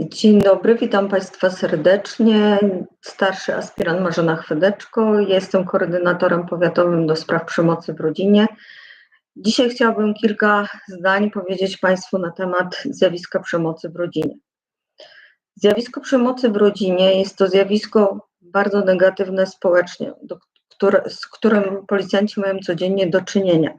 Dzień dobry, witam Państwa serdecznie. Starszy aspirant Marzena Chwedeczko. Jestem koordynatorem powiatowym do spraw przemocy w rodzinie. Dzisiaj chciałabym kilka zdań powiedzieć Państwu na temat zjawiska przemocy w rodzinie. Zjawisko przemocy w rodzinie jest to zjawisko bardzo negatywne społecznie, do, które, z którym policjanci mają codziennie do czynienia.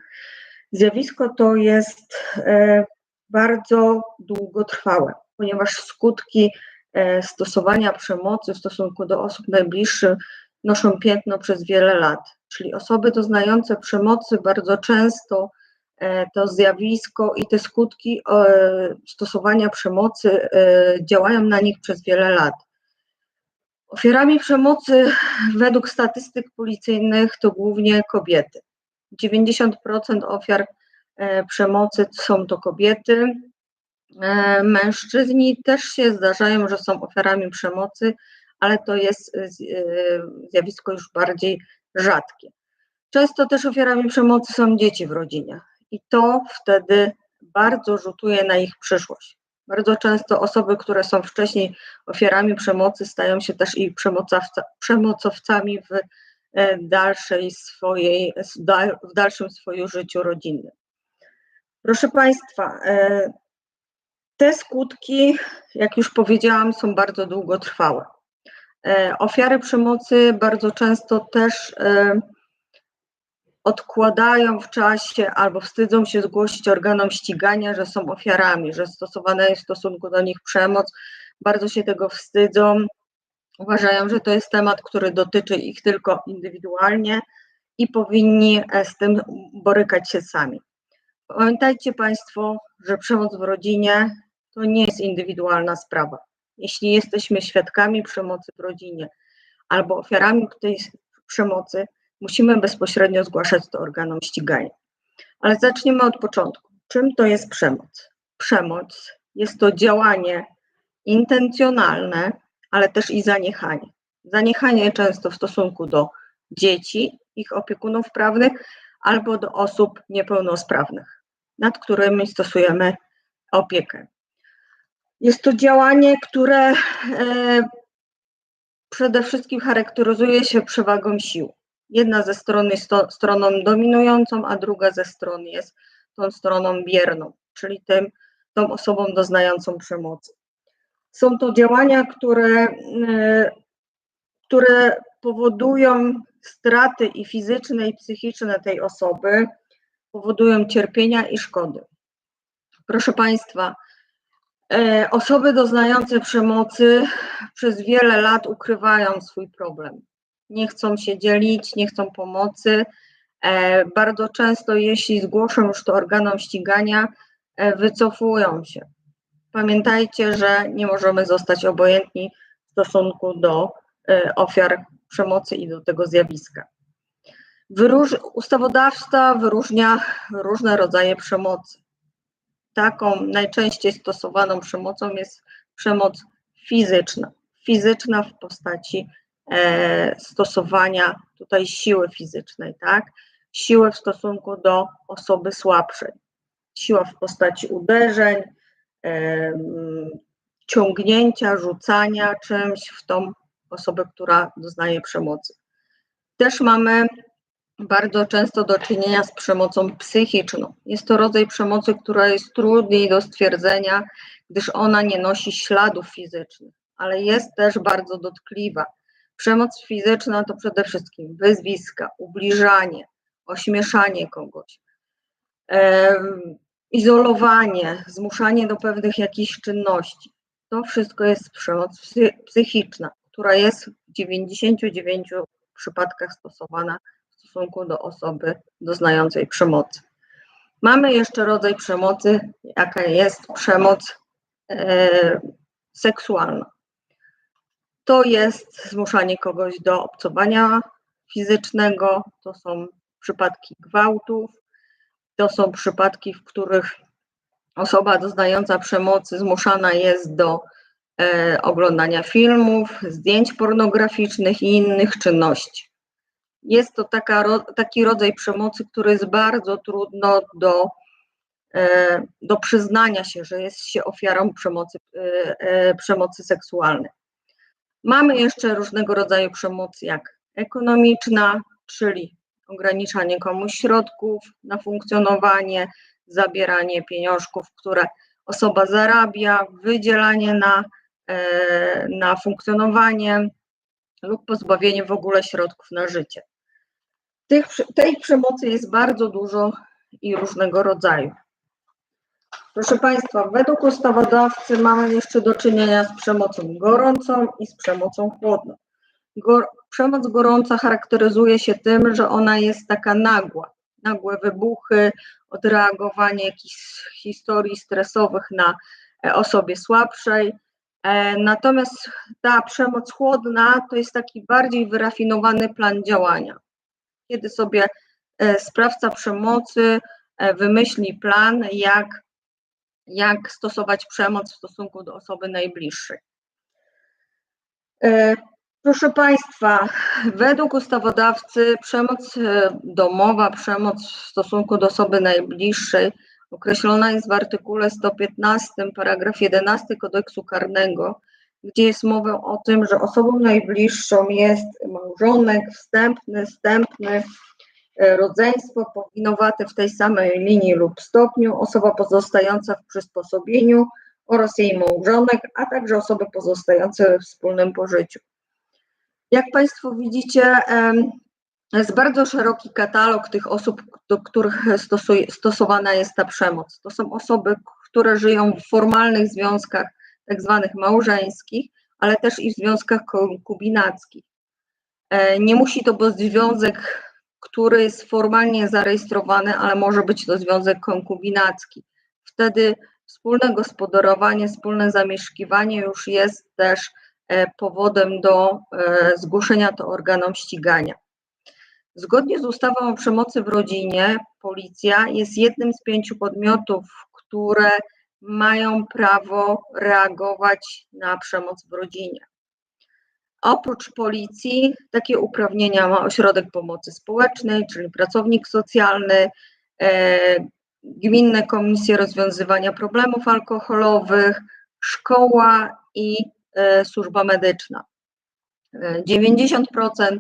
Zjawisko to jest e, bardzo długotrwałe ponieważ skutki e, stosowania przemocy w stosunku do osób najbliższych noszą piętno przez wiele lat. Czyli osoby doznające przemocy bardzo często e, to zjawisko i te skutki e, stosowania przemocy działają na nich przez wiele lat. Ofiarami przemocy według statystyk policyjnych to głównie kobiety. 90% ofiar przemocy są to kobiety, mężczyźni też się zdarzają, że są ofiarami przemocy, ale to jest e, e, zjawisko już bardziej rzadkie. Często też ofiarami przemocy są dzieci w rodzinie i to wtedy bardzo rzutuje na ich przyszłość. Bardzo często osoby, które są wcześniej ofiarami przemocy, stają się też i przemocowcami w dalszej swojej, w dalszym swoim życiu rodzinnym. Proszę Państwa, te skutki, jak już powiedziałam, są bardzo długotrwałe. E, ofiary przemocy bardzo często też e, odkładają w czasie albo wstydzą się zgłosić organom ścigania, że są ofiarami, że stosowana jest w stosunku do nich przemoc. Bardzo się tego wstydzą. Uważają, że to jest temat, który dotyczy ich tylko indywidualnie i powinni e, z tym borykać się sami. Pamiętajcie Państwo, że przemoc w rodzinie to nie jest indywidualna sprawa. Jeśli jesteśmy świadkami przemocy w rodzinie albo ofiarami tej przemocy, musimy bezpośrednio zgłaszać to organom ścigania. Ale zaczniemy od początku. Czym to jest przemoc? Przemoc jest to działanie intencjonalne, ale też i zaniechanie. Zaniechanie często w stosunku do dzieci, ich opiekunów prawnych albo do osób niepełnosprawnych, nad którymi stosujemy opiekę. Jest to działanie, które e, przede wszystkim charakteryzuje się przewagą sił. Jedna ze stron jest to, stroną dominującą, a druga ze stron jest tą stroną bierną, czyli tym, tą osobą doznającą przemocy. Są to działania, które, e, które powodują straty i fizyczne, i psychiczne tej osoby, powodują cierpienia i szkody. Proszę Państwa, osoby doznające przemocy przez wiele lat ukrywają swój problem. Nie chcą się dzielić, nie chcą pomocy. E, bardzo często, jeśli zgłoszą już to organom ścigania, e, wycofują się. Pamiętajcie, że nie możemy zostać obojętni w stosunku do ofiar przemocy i do tego zjawiska. Wyróż, wyróżnia różne rodzaje przemocy taką najczęściej stosowaną przemocą jest przemoc fizyczna. Fizyczna w postaci e, stosowania tutaj siły fizycznej, tak? Siły w stosunku do osoby słabszej. Siła w postaci uderzeń, e, ciągnięcia, rzucania czymś w tą osobę, która doznaje przemocy. Też mamy bardzo często do czynienia z przemocą psychiczną. Jest to rodzaj przemocy, która jest trudniej do stwierdzenia, gdyż ona nie nosi śladów fizycznych, ale jest też bardzo dotkliwa. Przemoc fizyczna to przede wszystkim wyzwiska, ubliżanie, ośmieszanie kogoś, e, izolowanie, zmuszanie do pewnych jakichś czynności. To wszystko jest przemoc psychiczna, która jest w 99 przypadkach stosowana stosunku do osoby doznającej przemocy. Mamy jeszcze rodzaj przemocy, jaka jest przemoc e, seksualna. To jest zmuszanie kogoś do obcowania fizycznego, to są przypadki gwałtów, to są przypadki, w których osoba doznająca przemocy zmuszana jest do e, oglądania filmów, zdjęć pornograficznych i innych czynności. Jest to taka, taki rodzaj przemocy, który jest bardzo trudno do do przyznania się, że jest się ofiarą przemocy, przemocy seksualnej. Mamy jeszcze różnego rodzaju przemoc, jak ekonomiczna, czyli ograniczanie komuś środków na funkcjonowanie, zabieranie pieniążków, które osoba zarabia, wydzielanie na, e, na funkcjonowanie lub pozbawienie w ogóle środków na życie. Tych, tej przemocy jest bardzo dużo i różnego rodzaju. Proszę Państwa, według ustawodawcy mamy jeszcze do czynienia z przemocą gorącą i z przemocą chłodną. Gor przemoc gorąca charakteryzuje się tym, że ona jest taka nagła. Nagłe wybuchy, odreagowanie jakichś historii stresowych na e, osobie słabszej. E, natomiast ta przemoc chłodna to jest taki bardziej wyrafinowany plan działania. Kiedy sobie e, sprawca przemocy wymyśli plan, jak, jak stosować przemoc w stosunku do osoby najbliższej. Proszę Państwa, według ustawodawcy przemoc e, domowa, przemoc w stosunku do osoby najbliższej określona jest w artykule 115, paragraf 11 kodeksu karnego, gdzie jest mowa o tym, że osobą najbliższą jest małżonek, wstępny, wstępny, e, rodzeństwo powinowate w tej samej linii lub stopniu, osoba pozostająca w przysposobieniu oraz jej małżonek, a także osoby pozostające we wspólnym pożyciu. Jak Państwo widzicie, jest bardzo szeroki katalog tych osób, do których stosuje, stosowana jest ta przemoc. To są osoby, które żyją w formalnych związkach, tak zwanych małżeńskich, ale też i w związkach konkubinackich. E, nie musi to być związek, który jest formalnie zarejestrowany, ale może być to związek konkubinacki. Wtedy wspólne gospodarowanie, wspólne zamieszkiwanie już jest też E, powodem do e, zgłoszenia to organom ścigania. Zgodnie z ustawą o przemocy w rodzinie, policja jest jednym z pięciu podmiotów, które mają prawo reagować na przemoc w rodzinie. Oprócz policji takie uprawnienia ma ośrodek pomocy społecznej, czyli pracownik socjalny, e, gminne komisje rozwiązywania problemów alkoholowych, szkoła i E, służba medyczna. 90% e,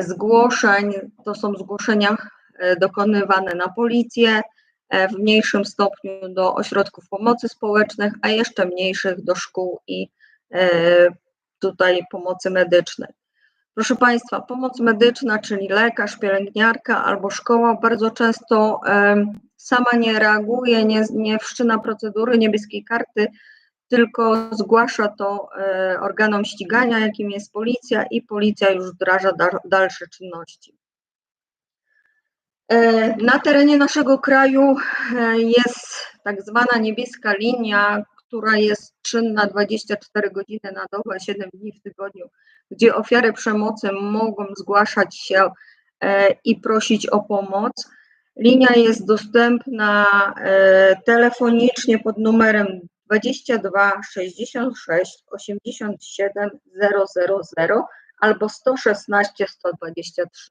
zgłoszeń to są zgłoszenia e, dokonywane na policję, w mniejszym stopniu do ośrodków pomocy społecznych, a jeszcze mniejszych do szkół i tutaj pomocy medycznej. Proszę Państwa, pomoc medyczna, czyli lekarz, pielęgniarka albo szkoła bardzo często sama nie reaguje, nie, nie wszczyna procedury niebieskiej karty, tylko zgłasza to e, organom ścigania, jakim jest policja, i policja już wdraża dalsze czynności. E, na terenie naszego kraju e, jest tak zwana niebieska linia, która jest czynna 24 godziny na dobę, 7 dni w tygodniu, gdzie ofiary przemocy mogą zgłaszać się i prosić o pomoc. Linia jest dostępna telefonicznie pod numerem 22 66 87 000 albo 116 123.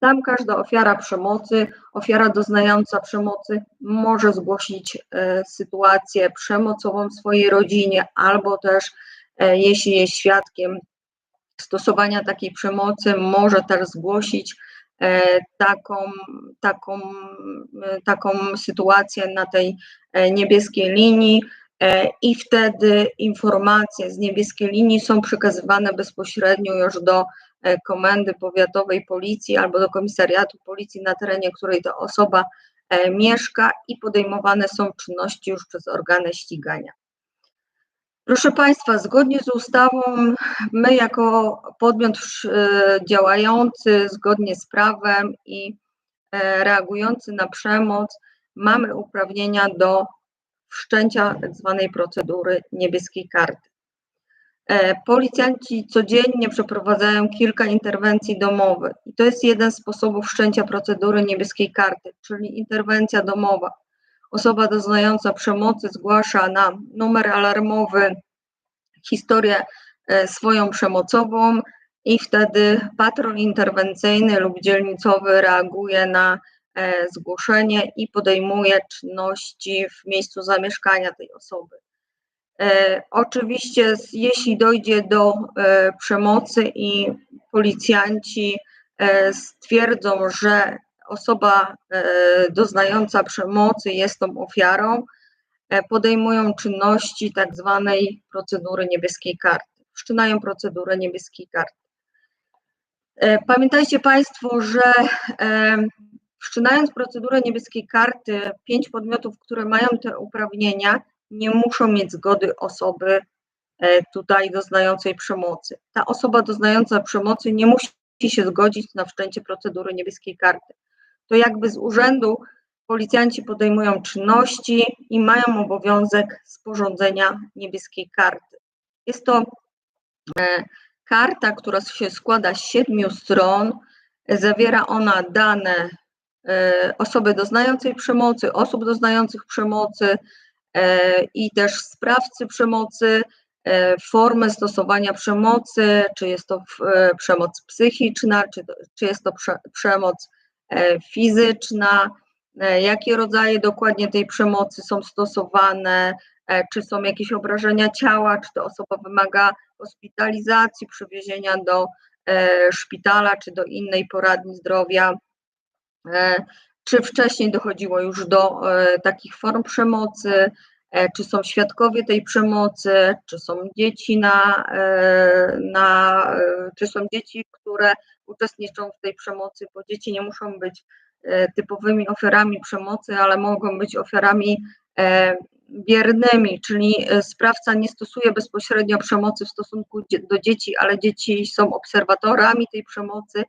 Tam każda ofiara przemocy, ofiara doznająca przemocy może zgłosić e, sytuację przemocową w swojej rodzinie, albo też e, jeśli jest świadkiem stosowania takiej przemocy, może też zgłosić e, taką, taką, taką sytuację na tej niebieskiej linii. E, i wtedy informacje z niebieskiej linii są przekazywane bezpośrednio już do e, komendy powiatowej policji albo do komisariatu policji na terenie, której ta osoba e, mieszka i podejmowane są czynności już przez organy ścigania. Proszę Państwa, zgodnie z ustawą, my jako podmiot działający zgodnie z prawem i reagujący na przemoc, mamy uprawnienia do wszczęcia tzw. Tak procedury niebieskiej karty. E, policjanci codziennie przeprowadzają kilka interwencji domowych i to jest jeden z sposobów wszczęcia procedury niebieskiej karty, czyli interwencja domowa. Osoba doznająca przemocy zgłasza na numer alarmowy historię e, swoją przemocową i wtedy patrol interwencyjny lub dzielnicowy reaguje na zgłoszenie i podejmuje czynności w miejscu zamieszkania tej osoby. Oczywiście, jeśli dojdzie do przemocy i policjanci stwierdzą, że osoba doznająca przemocy jest tą ofiarą, podejmują czynności tak zwanej procedury niebieskiej karty wszczynają procedurę niebieskiej karty. E, pamiętajcie Państwo, że e, wszczynając procedurę niebieskiej karty, pięć podmiotów, które mają te uprawnienia, nie muszą mieć zgody osoby e, tutaj doznającej przemocy. Ta osoba doznająca przemocy nie musi się zgodzić na wszczęcie procedury niebieskiej karty. To jakby z urzędu policjanci podejmują czynności i mają obowiązek sporządzenia niebieskiej karty. Jest to E, karta, która się składa z siedmiu stron, zawiera ona dane osoby doznającej przemocy, osób doznających przemocy e, i też sprawcy przemocy, formę stosowania przemocy, czy jest to przemoc psychiczna, czy, czy jest to przemoc fizyczna, jakie rodzaje dokładnie tej przemocy są stosowane, czy są jakieś obrażenia ciała, czy to osoba wymaga hospitalizacji, przewiezienia do e, szpitala czy do innej poradni zdrowia. E, czy wcześniej dochodziło już do e, takich form przemocy, czy są świadkowie tej przemocy, czy są dzieci na, na czy są dzieci, które uczestniczą w tej przemocy, bo dzieci nie muszą być typowymi ofiarami przemocy, ale mogą być ofiarami biernymi, czyli e, sprawca nie stosuje bezpośrednio przemocy w stosunku do dzieci, ale dzieci są obserwatorami tej przemocy,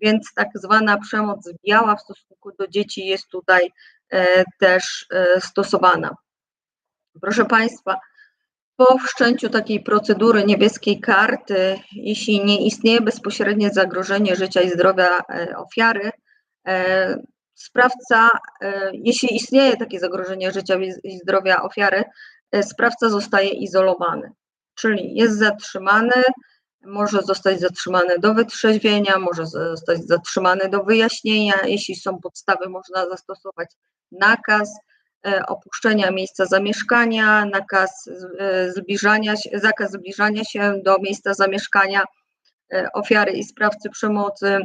więc tak zwana przemoc biała w stosunku do dzieci jest tutaj e, też e, stosowana. Proszę Państwa, po wszczęciu takiej procedury niebieskiej karty, jeśli nie istnieje bezpośrednie zagrożenie życia i zdrowia ofiary, sprawca, e, jeśli istnieje takie zagrożenie życia i zdrowia ofiary, e, sprawca zostaje izolowany, czyli jest zatrzymany, może zostać zatrzymany do wytrzeźwienia, może zostać zatrzymany do wyjaśnienia. Jeśli są podstawy, można zastosować nakaz e, opuszczenia miejsca zamieszkania, nakaz zbliżania się, zakaz zbliżania się do miejsca zamieszkania ofiary i sprawcy przemocy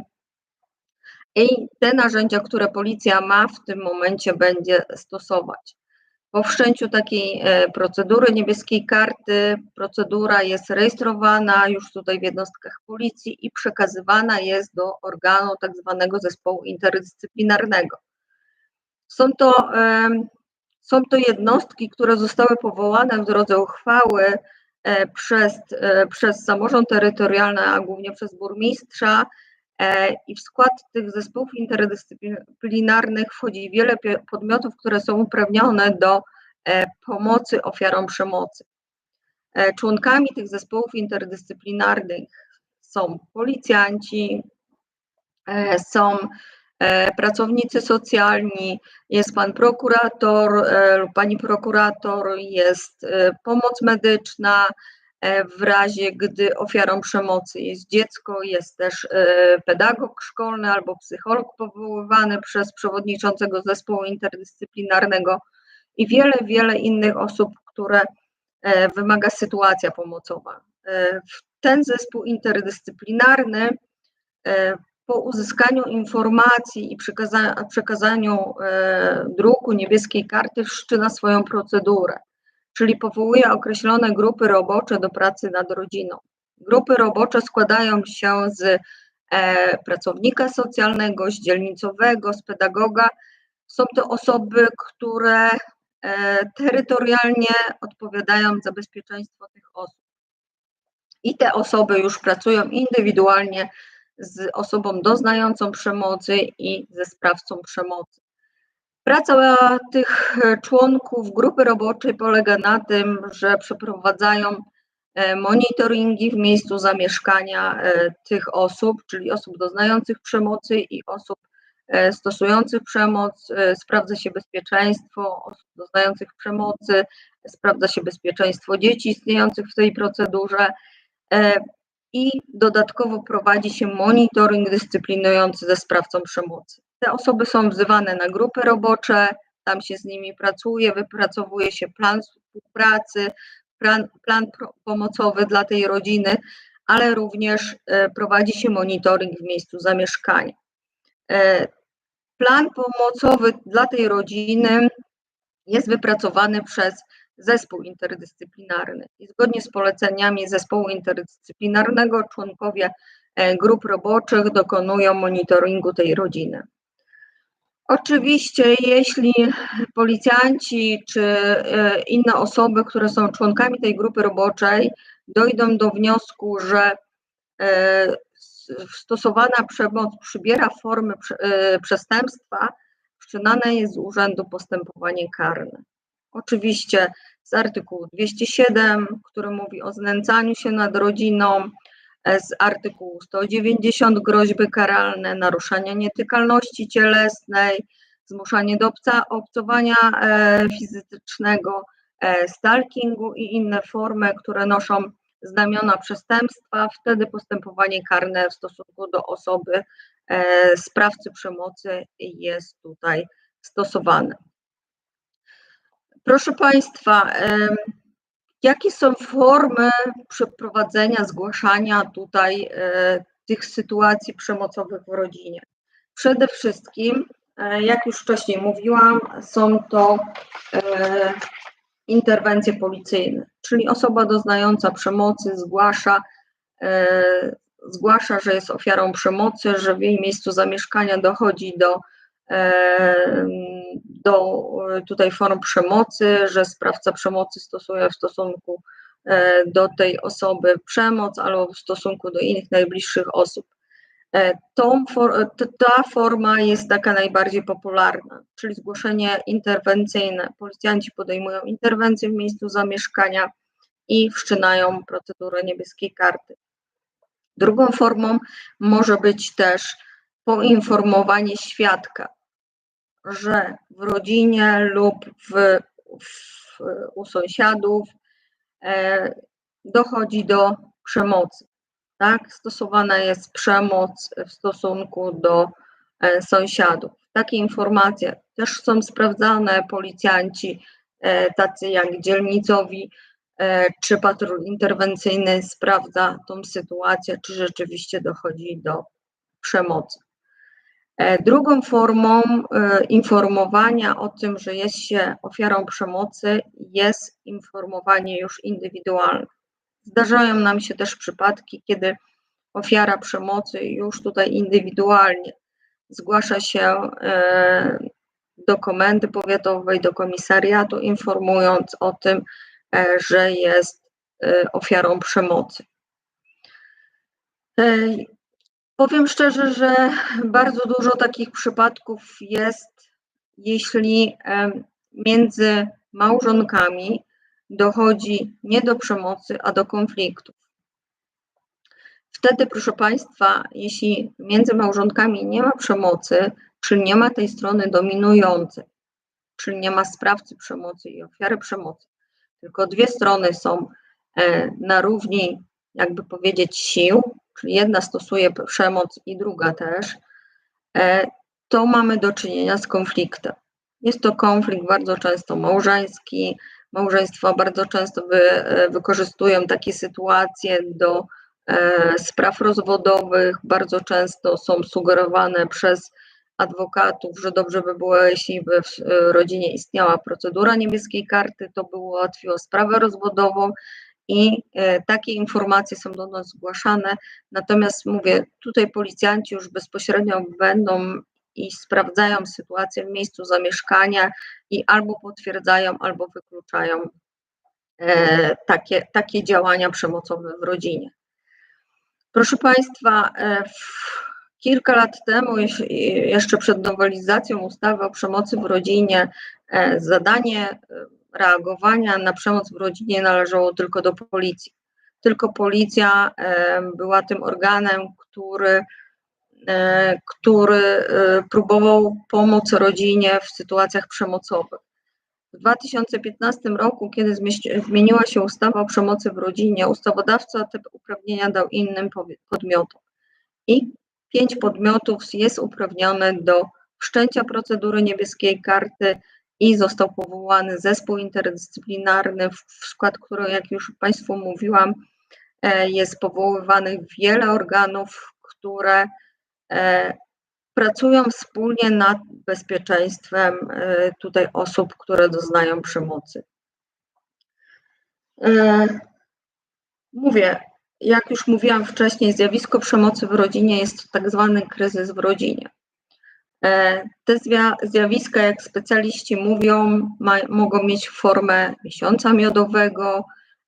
i te narzędzia, które policja ma w tym momencie będzie stosować. Po wszczęciu takiej e, procedury niebieskiej karty, procedura jest rejestrowana już tutaj w jednostkach policji i przekazywana jest do organu tak zwanego zespołu interdyscyplinarnego. Są to, są to jednostki, które zostały powołane w drodze uchwały e, przez, e, przez samorząd terytorialny, a głównie przez burmistrza, I w skład tych zespołów interdyscyplinarnych wchodzi wiele podmiotów, które są uprawnione do e, pomocy ofiarom przemocy. E, członkami tych zespołów interdyscyplinarnych są policjanci, są pracownicy socjalni, jest pan prokurator lub pani prokurator, jest pomoc medyczna, E, w razie, gdy ofiarą przemocy jest dziecko, jest też e, pedagog szkolny albo psycholog powoływany przez przewodniczącego zespołu interdyscyplinarnego i wiele, wiele innych osób, które e, wymaga sytuacja pomocowa. Ten zespół interdyscyplinarny po uzyskaniu informacji i przekazaniu druku niebieskiej karty wszczyna swoją procedurę czyli powołuje określone grupy robocze do pracy nad rodziną. Grupy robocze składają się z e, pracownika socjalnego, z dzielnicowego, z pedagoga. Są to osoby, które e, terytorialnie odpowiadają za bezpieczeństwo tych osób. I te osoby już pracują indywidualnie z osobą doznającą przemocy i ze sprawcą przemocy. Praca tych e, członków grupy roboczej polega na tym, że przeprowadzają e, monitoringi w miejscu zamieszkania e, tych osób, czyli osób doznających przemocy i osób stosujących przemoc, sprawdza się bezpieczeństwo osób doznających przemocy, sprawdza się bezpieczeństwo dzieci istniejących w tej procedurze. I dodatkowo prowadzi się monitoring dyscyplinujący ze sprawcą przemocy. Te osoby są wzywane na grupy robocze, tam się z nimi pracuje, wypracowuje się plan współpracy, plan, plan pomocowy dla tej rodziny, ale również e, prowadzi się monitoring w miejscu zamieszkania. E, plan pomocowy dla tej rodziny jest wypracowany przez zespół interdyscyplinarny i zgodnie z poleceniami zespołu interdyscyplinarnego członkowie e, grup roboczych dokonują monitoringu tej rodziny. Oczywiście, jeśli policjanci czy e, inne osoby, które są członkami tej grupy roboczej, dojdą do wniosku, że e, stosowana przemoc przybiera formy przestępstwa, wszczynane jest z urzędu postępowanie karne. Oczywiście z artykułu 207, który mówi o znęcaniu się nad rodziną, z artykułu 190 groźby karalne, naruszania nietykalności cielesnej, zmuszanie do obca, obcowania e, fizycznego, e, stalkingu i inne formy, które noszą znamiona przestępstwa, wtedy postępowanie karne w stosunku do osoby e, sprawcy przemocy jest tutaj stosowane. Proszę Państwa, Jakie są formy przeprowadzenia, zgłaszania tutaj e, tych sytuacji przemocowych w rodzinie? Przede wszystkim, e, jak już wcześniej mówiłam, są to e, interwencje policyjne, czyli osoba doznająca przemocy zgłasza, zgłasza, że jest ofiarą przemocy, że w jej miejscu zamieszkania dochodzi do do tutaj form przemocy, że sprawca przemocy stosuje w stosunku e, do tej osoby przemoc albo w stosunku do innych najbliższych osób. E, tą, ta forma jest taka najbardziej popularna, czyli zgłoszenie interwencyjne. Policjanci podejmują interwencję w miejscu zamieszkania i wszczynają procedurę niebieskiej karty. Drugą formą może być też poinformowanie świadka że w rodzinie lub w, w, u sąsiadów e, dochodzi do przemocy. Tak? Stosowana jest przemoc w stosunku do e, sąsiadów. Takie informacje też są sprawdzane. Policjanci, e, tacy jak dzielnicowi e, czy patrol interwencyjny, sprawdza tą sytuację, czy rzeczywiście dochodzi do przemocy. E, drugą formą e, informowania o tym, że jest się ofiarą przemocy, jest informowanie już indywidualne. Zdarzają nam się też przypadki, kiedy ofiara przemocy już tutaj indywidualnie zgłasza się e, do komendy powiatowej, do komisariatu, informując o tym, że jest ofiarą przemocy. Powiem szczerze, że bardzo dużo takich przypadków jest, jeśli między małżonkami dochodzi nie do przemocy, a do konfliktów. Wtedy, proszę Państwa, jeśli między małżonkami nie ma przemocy, czyli nie ma tej strony dominującej, czyli nie ma sprawcy przemocy i ofiary przemocy, tylko dwie strony są e, na równi, jakby powiedzieć, sił, jedna stosuje przemoc i druga też, e, to mamy do czynienia z konfliktem. Jest to konflikt bardzo często małżeński. Małżeństwa bardzo często wy, e, wykorzystują takie sytuacje do e, spraw rozwodowych. Bardzo często są sugerowane przez adwokatów, że dobrze by było, jeśli by w rodzinie istniała procedura niebieskiej karty, to by ułatwiło sprawę rozwodową i e, takie informacje są do nas zgłaszane. Natomiast mówię, tutaj policjanci już bezpośrednio będą i sprawdzają sytuację w miejscu zamieszkania i albo potwierdzają, albo wykluczają e, takie, takie działania przemocowe w rodzinie. Proszę Państwa, e, kilka lat temu, jeszcze przed nowelizacją ustawy o przemocy w rodzinie, zadanie reagowania na przemoc w rodzinie należało tylko do policji. Tylko policja była tym organem, który, e, który e, próbował pomóc rodzinie w sytuacjach przemocowych. W 2015 roku, kiedy zmieniła się ustawa o przemocy w rodzinie, ustawodawca te uprawnienia dał innym podmiotom. I pięć podmiotów jest uprawnione do wszczęcia procedury niebieskiej karty i został powołany zespół interdyscyplinarny, w skład którego, jak już Państwu mówiłam, e, jest powoływanych wiele organów, które e, pracują wspólnie nad bezpieczeństwem e, tutaj osób, które doznają przemocy. Mówię, jak już mówiłam wcześniej, zjawisko przemocy w rodzinie jest to tak zwany kryzys w rodzinie. E, Te zjawiska, jak specjaliści mówią, ma, mogą mieć formę miesiąca miodowego,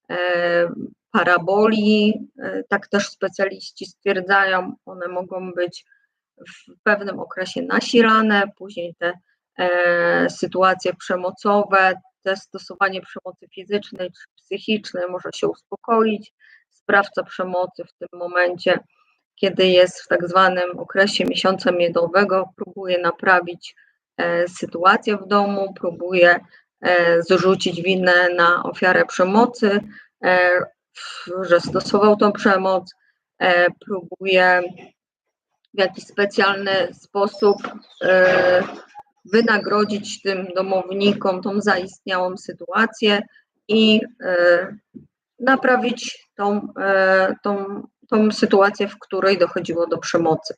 e, paraboli, e, tak też specjaliści stwierdzają, one mogą być w pewnym okresie nasilane, później te sytuacje przemocowe, te stosowanie przemocy fizycznej czy psychicznej może się uspokoić. Sprawca przemocy w tym momencie, kiedy jest w tak zwanym okresie miesiąca miodowego, próbuje naprawić e, sytuację w domu, próbuje e, zrzucić winę na ofiarę przemocy, e, że stosował tą przemoc, próbuje w jakiś specjalny sposób wynagrodzić tym domownikom tą zaistniałą sytuację i naprawić tą, tą, tą sytuację, w której dochodziło do przemocy.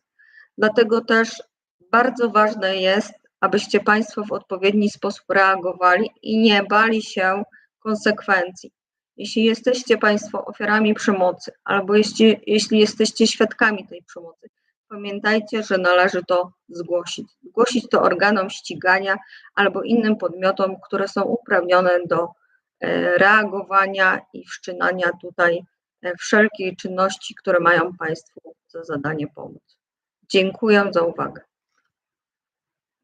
Dlatego też bardzo ważne jest, abyście Państwo w odpowiedni sposób reagowali i nie bali się konsekwencji. Jeśli jesteście Państwo ofiarami przemocy, albo jeśli, jeśli jesteście świadkami tej przemocy, pamiętajcie, że należy to zgłosić. Zgłosić to organom ścigania albo innym podmiotom, które są uprawnione do e, reagowania i wszczynania tutaj wszelkiej czynności, które mają Państwu za zadanie pomóc. Dziękuję za uwagę.